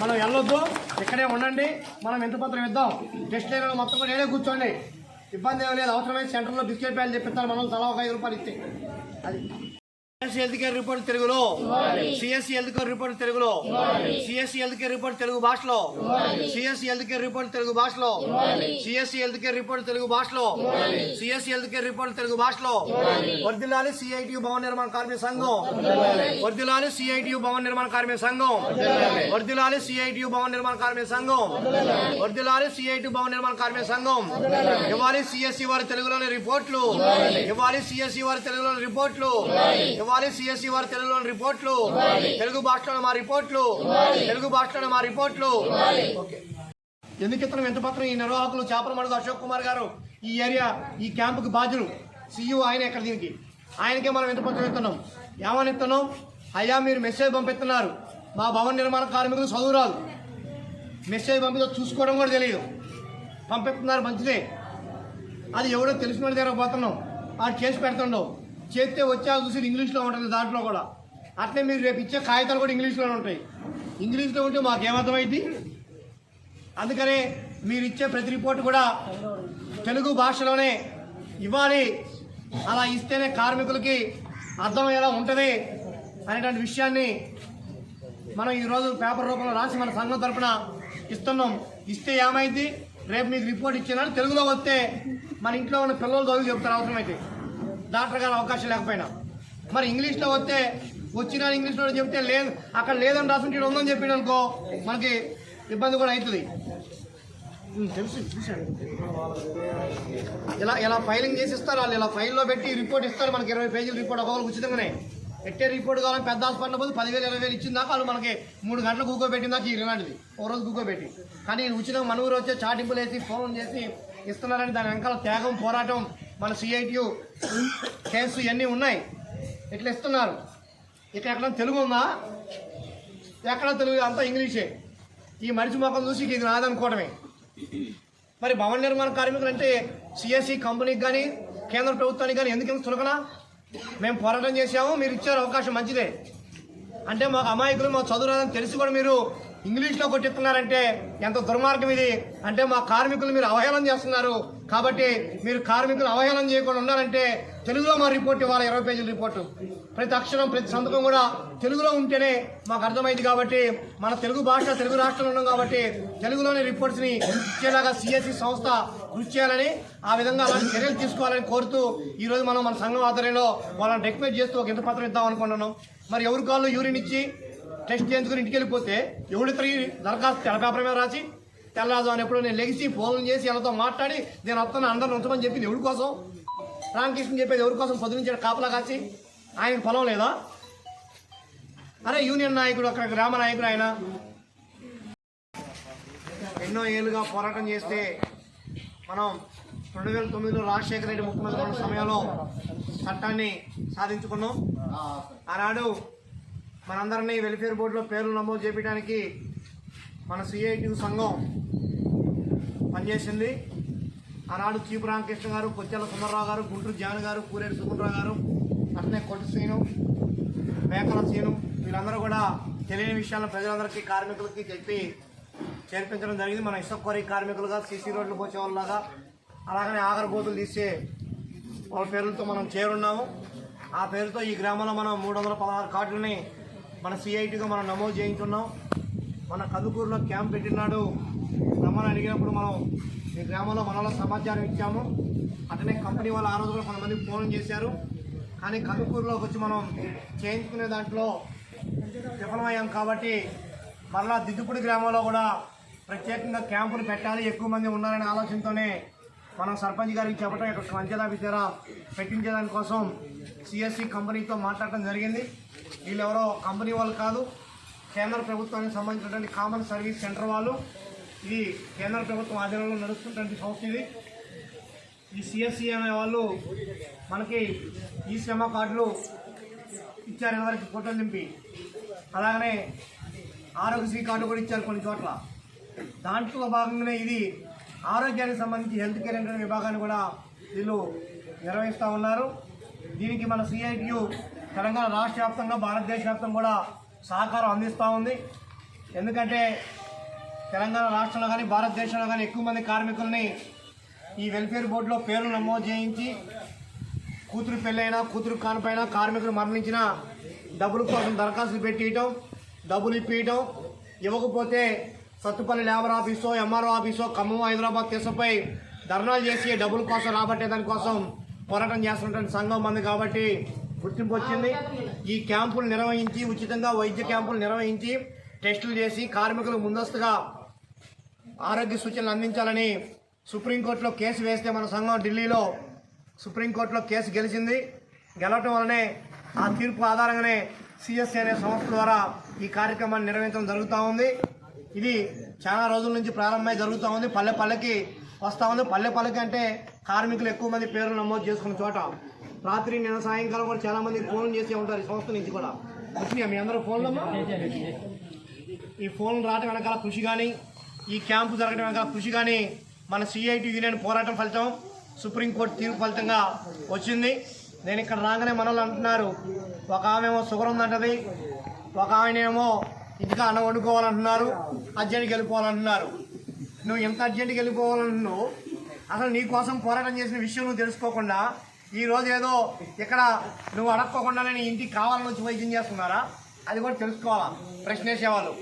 మనం వెళ్ళొద్దు. ఇక్కడే ఉండండి. మనం ఎంత పత్రం ఇద్దాం? టెస్ట్ లైన్ మొత్తం కూడా నేనే కూర్చోండి. ఇబ్బంది ఏమీ లేదు. అవసరమైతే సెంటర్లో బిస్కెట్ ప్యాలు చెప్పిస్తారు మనం తలా ఒక ఐదు రూపాయలు ఇస్తే. అది. సిఎస్సి హెల్త్ కేర్ రిపోర్ట్ తెలుగులో. సిఎస్సి హెల్త్ కేర్ రిపోర్ట్ తెలుగులో. CSC health care report Telugu భాషలో. CSC health care report Telugu భాషలో. CSC health care report Telugu భాషలో. CSC health care report Telugu భాషలో. వర్దిలాలి సిఐటియు భవన నిర్మాణ కార్మిక సంఘం. వర్దిలాలి సిఐటియు భవన నిర్మాణ కార్మిక సంఘం. వర్దిలాలి సిఐటియు భవన నిర్మాణ కార్మిక సంఘం. వర్దిలాలి సిఐటి భవన నిర్మాణ కార్మిక సంఘం. ఇవ్వాలి సిఎస్సి వారి తెలుగులోని రిపోర్ట్లు. ఇవ్వాలి సిఎస్సి వారి తెలుగులోని రిపోర్ట్లు. ఇవ్వాలి సిఎస్సి వారి తెలుగులోని రిపోర్ట్లు. తెలుగు భాషలోని మా రిపోర్ట్లు. తెలుగు భాషలోని మా రిపోర్ట్లు. ఓకే. ఎంత పత్రం ఈ నిర్వాహకులు చేపల మడుగు అశోక్ కుమార్ గారు? ఈ ఏరియా ఈ క్యాంపుకి బాధ్యులు. సీఈఓ ఆయన ఇక్కడ దీనికి. ఆయనకే మనం ఎంత పత్రం ఇస్తున్నాం. ఏమని ఇస్తున్నాం అయ్యా మీరు మెసేజ్ పంపిస్తున్నారు. మా భవన నిర్మాణ కార్మికులు చదువు రాదు. మెసేజ్ పంపితే చూసుకోవడం కూడా తెలియదు. పంపిస్తున్నారు మంచిదే. అది ఎవడో తెలిసిన వాళ్ళ దగ్గర పోతున్నాం. వాడు చేసి పెడుతుండవు. చేస్తే వచ్చాక చూసి ఇంగ్లీష్లో ఉంటుంది దాంట్లో కూడా. అట్లే మీరు రేపు ఇచ్చే కాగితాలు కూడా ఇంగ్లీష్లోనే ఉంటాయి. ఇంగ్లీష్లో ఉంటే మాకేమర్థమైంది అందుకనే మీరు ఇచ్చే ప్రతి రిపోర్ట్ కూడా తెలుగు భాషలోనే ఇవ్వాలి. అలా ఇస్తేనే కార్మికులకి అర్థమయ్యేలా ఉంటుంది అనేటువంటి విషయాన్ని మనం ఈరోజు పేపర్ రూపంలో రాసి మన సంఘం తరపున ఇస్తున్నాం. ఇస్తే ఏమైంది రేపు మీకు రిపోర్ట్ ఇచ్చినా తెలుగులో వస్తే మన ఇంట్లో ఉన్న పిల్లలు చదువు చెప్తారు. అవసరమైతే డాక్టర్ గారు అవకాశం లేకపోయినా. మరి ఇంగ్లీష్లో వస్తే వచ్చిన ఇంగ్లీష్లో చెప్తే లేదు అక్కడ లేదని రాసుకుంటే ఉందని చెప్పాడు అనుకో మనకి ఇబ్బంది కూడా అవుతుంది తెలుసు చూశాను ఇలా ఇలా ఫైలింగ్ చేసి ఇస్తారు వాళ్ళు ఇలా ఫైల్లో పెట్టి రిపోర్ట్ ఇస్తారు మనకి ఇరవై పేజీల రిపోర్ట్ ఒక్కొక్కరు ఉచితంగానే. ఎట్టే రిపోర్ట్ కావాలని పెద్ద హాస్పిటల్ పోతే పదివేలు ఇరవై వేలు ఇచ్చిందాక వాళ్ళు మనకి మూడు గంటలు కూకోబెట్టిన దాకా ఈ రిమాండ్ది. ఓ రోజు కూకోబెట్టి. కానీ ఉచితంగా మన ఊరు వచ్చే చాటింపులు వేసి ఫోన్ చేసి ఇస్తున్నారని దాని వెనకాల త్యాగం పోరాటం మన సిఐటియు కేసు ఇవన్నీ ఉన్నాయి. ఇట్లా ఇస్తున్నారు. ఇక్కడ ఎక్కడ తెలుగు ఉందా? ఎక్కడ తెలుగు? అంతా ఇంగ్లీషే. ఈ మనిషి మొక్కలు చూసి ఇది నాదనుకోవడమే. మరి భవన నిర్మాణ కార్మికులు అంటే సిఎస్సి కంపెనీకి కానీ కేంద్ర ప్రభుత్వానికి కానీ ఎందుకు ఇంత చులకనా? మేము పోరాటం చేసాము మీరు ఇచ్చారు అవకాశం మంచిదే. అంటే మాకు అమాయకులు మా చదువు రాదని తెలిసి కూడా మీరు ఇంగ్లీష్లో కొట్టిస్తున్నారంటే ఎంత దుర్మార్గం ఇది? అంటే మా కార్మికులు మీరు అవహేళన చేస్తున్నారు. కాబట్టి మీరు కార్మికులు అవహేళన చేయకుండా ఉండాలంటే తెలుగులో మా రిపోర్ట్ ఇవ్వాలి ఇరవై పేజీల రిపోర్టు. ప్రతి అక్షరం ప్రతి సంతకం కూడా తెలుగులో ఉంటేనే మాకు అర్థమైంది కాబట్టి మన తెలుగు భాష తెలుగు రాష్ట్రంలో ఉన్నాం కాబట్టి తెలుగులోని రిపోర్ట్స్ని ఇచ్చేలాగా సిఎస్సి సంస్థ కృషి చేయాలని ఆ విధంగా అలాంటి చర్యలు తీసుకోవాలని కోరుతూ ఈరోజు మనం మన సంఘం ఆధ్వర్యంలో వాళ్ళని రిక్వెస్ట్ చేస్తూ ఒక ఇంత పత్రం ఇద్దాం అనుకుంటున్నాం. మరి ఎవరి కాళ్ళు యూరిన్ ఇచ్చి టెస్ట్ చేయించుకుని ఇంటికి వెళ్ళిపోతే ఎవడు తిరిగి దరఖాస్తు తెల్ల పేపర్ మీద రాసి తెల్లరాజు అని ఎప్పుడు నేను లెగిసి ఫోన్లు చేసి వాళ్ళతో మాట్లాడి నేను వస్తాను అందరిని ఉంచమని చెప్పింది ఎవరి కోసం? రామకృష్ణ చెప్పేది ఎవరి కోసం? పొద్దు నుంచి కాపలా కాసి ఆయన పొలం లేదా? అరే యూనియన్ నాయకుడు అక్కడ గ్రామ నాయకుడు ఆయన. ఎన్నో ఏళ్ళుగా పోరాటం చేస్తే మనం రెండు వేల తొమ్మిదిలో రాజశేఖర రెడ్డి ముఖ్యమంత్రి సమయంలో చట్టాన్ని సాధించుకున్నాం. ఆనాడు మనందరినీ వెల్ఫేర్ బోర్డులో పేర్లు నమోదు చేయడానికి మన సిఐటి సంఘం పనిచేసింది. ఆనాడు చీపు రామకృష్ణ గారు కొచ్చెల సుందరరావు గారు గుంటూరు జాన్ గారు కూరేరు సుగుణరావు గారు అట్నే కొట్టి శ్రీను మేకల శ్రీను వీళ్ళందరూ కూడా తెలియని విషయాలను ప్రజలందరికీ కార్మికులకి చెప్పి చేర్పించడం జరిగింది. మన ఇసుక్కోరి కార్మికులుగా సీసీ రోడ్లు పోసే వాళ్ళలాగా అలాగనే ఆఖరి గోతులు తీసే వాళ్ళ పేర్లతో మనం చేరున్నాము. ఆ పేరుతో ఈ గ్రామంలో మనం మూడు వందల పదహారు కార్డులని మన సిఐటిగా మనం నమోదు చేయించున్నాం మన కదుకూరులో క్యాంప్ పెట్టినాడు. రమ్మని అడిగినప్పుడు మనం ఈ గ్రామంలో మనలో సమాచారం ఇచ్చాము. అతనే కంపెనీ వాళ్ళు ఆ రోజు కూడా కొంతమంది ఫోన్ చేశారు. కానీ కదుకూరులోకి వచ్చి మనం చేయించుకునే దాంట్లో విఫలమయ్యాం కాబట్టి మరలా దిద్దుపుడి గ్రామంలో కూడా ప్రత్యేకంగా క్యాంపులు పెట్టాలి. ఎక్కువ మంది ఉన్నారనే ఆలోచనతోనే మనం సర్పంచ్ గారికి చెప్పడం ఇక్కడ పంచాయతీ విద్యారా పెట్టించేదాని కోసం సిఎస్సి కంపెనీతో మాట్లాడటం జరిగింది. వీళ్ళెవరో కంపెనీ వాళ్ళు కాదు కేంద్ర ప్రభుత్వానికి సంబంధించినటువంటి కామన్ సర్వీస్ సెంటర్ వాళ్ళు. ఇది కేంద్ర ప్రభుత్వం ఆధీనంలో నడుస్తున్నటువంటి సంస్థ ఇది. ఈ సిఎస్సి అనే వాళ్ళు మనకి ఈ శ్రమ కార్డులు ఇచ్చారు ఎవరికి ఫోటోలు నింపి. అలాగనే ఆరోగ్యశ్రీ కార్డు కూడా ఇచ్చారు కొన్ని చోట్ల. దాంట్లో భాగంగానే ఇది ఆరోగ్యానికి సంబంధించి హెల్త్ కేర్ అనే విభాగాన్ని కూడా వీళ్ళు నిర్వహిస్తూ ఉన్నారు. దీనికి మన సిఐటియు తెలంగాణ రాష్ట్ర వ్యాప్తంగా భారతదేశ వ్యాప్తంగా కూడా సహకారం అందిస్తూ ఉంది. ఎందుకంటే తెలంగాణ రాష్ట్రంలో కానీ భారతదేశంలో కానీ ఎక్కువ మంది కార్మికుల్ని ఈ వెల్ఫేర్ బోర్డులో పేర్లు నమోదు చేయించి కూతురు పెళ్ళైనా కూతురు కానిపైన కార్మికులు మరణించిన డబ్బుల కోసం దరఖాస్తులు పెట్టియటం డబ్బులు ఇప్పించటం ఇవ్వకపోతే సత్తుపల్లి లేబర్ ఆఫీసో ఎంఆర్ఓ ఆఫీసో ఖమ్మం హైదరాబాద్ కేసుపై ధర్నాలు చేసి డబ్బుల కోసం రాబట్టే దానికోసం పోరాటం చేస్తున్నటువంటి సంఘం మంది కాబట్టి గుర్తింపు వచ్చింది. ఈ క్యాంపులు నిర్వహించి ఉచితంగా వైద్య క్యాంపులు నిర్వహించి టెస్టులు చేసి కార్మికులు ముందస్తుగా ఆరోగ్య సూచనలు అందించాలని సుప్రీంకోర్టులో కేసు వేస్తే మన సంఘం ఢిల్లీలో సుప్రీంకోర్టులో కేసు గెలిచింది. గెలవటం వలనే ఆ తీర్పు ఆధారంగానే సిఎస్సి అనే సంస్థ ద్వారా ఈ కార్యక్రమాన్ని నిర్వహించడం జరుగుతూ ఉంది. ఇది చాలా రోజుల నుంచి ప్రారంభమై జరుగుతూ ఉంది. పల్లె పల్లెకి వస్తూ ఉంది. పల్లె పల్లెకి అంటే కార్మికులు ఎక్కువ మంది పేర్లు నమోదు చేసుకున్న చోట. రాత్రి నిన్న సాయంకాలం కూడా చాలా మంది ఫోన్ చేసి ఉంటారు ఈ సంస్థ నుంచి కూడా. వచ్చినాయి? మీ అందరూ ఫోన్లో ఈ ఫోన్ రావటం వెనకాల కృషి కానీ ఈ క్యాంపు జరగడం వెనకాల కృషి కానీ మన సిఐటి యూనియన్ పోరాటం ఫలితం సుప్రీంకోర్టు తీర్పు ఫలితంగా వచ్చింది. నేను ఇక్కడ రాగానే మనల్ని అంటున్నారు ఒక ఆమె ఏమో షుగర్ ఉందంటది ఒక ఆమెనేమో ఇంటికి అన్నం వండుకోవాలంటున్నారు అర్జెంట్కి వెళ్ళిపోవాలంటున్నారు. నువ్వు ఎంత అర్జెంట్కి వెళ్ళిపోవాలంటున్నావు అసలు నీ కోసం పోరాటం చేసిన విషయం నువ్వు తెలుసుకోకుండా ఈ రోజు ఏదో ఇక్కడ నువ్వు అడక్కోకుండా నేను ఇంటికి కావాలని వచ్చి వైద్యం చేస్తున్నారా? అది కూడా తెలుసుకోవాలా? ప్రశ్నేసేవాళ్ళు.